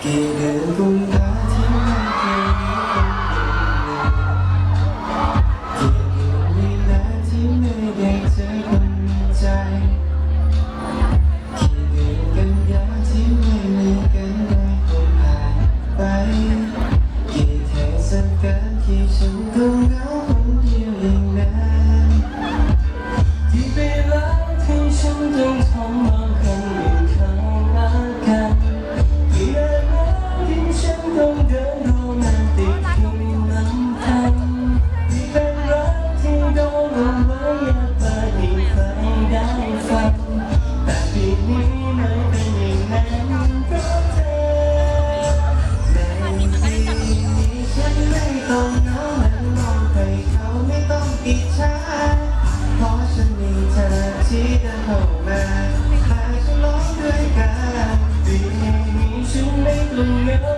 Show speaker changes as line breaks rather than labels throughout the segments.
깨는 공 ต้องเหงานั้น
มองไปเขา
ไม่ต้องอิจฉาเพราะฉันมีเธอที่เดิเข้ามาพาฉันร้องด้วกัน
ดีนี้ฉันไม่กลัว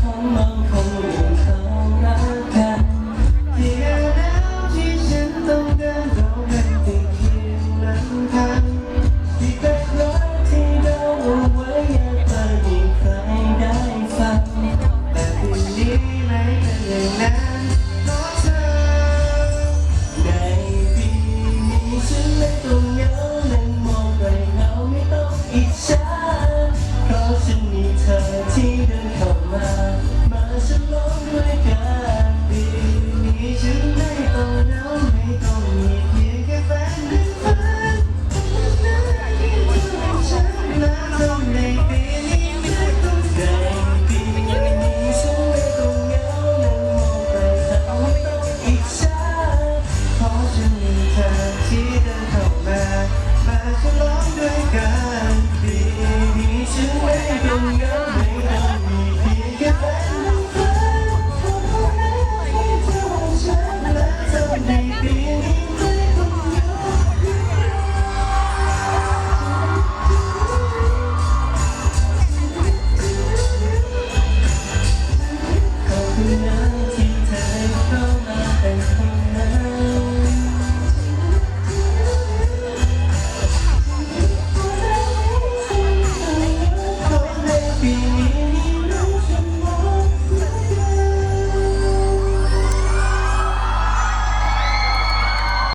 It's other.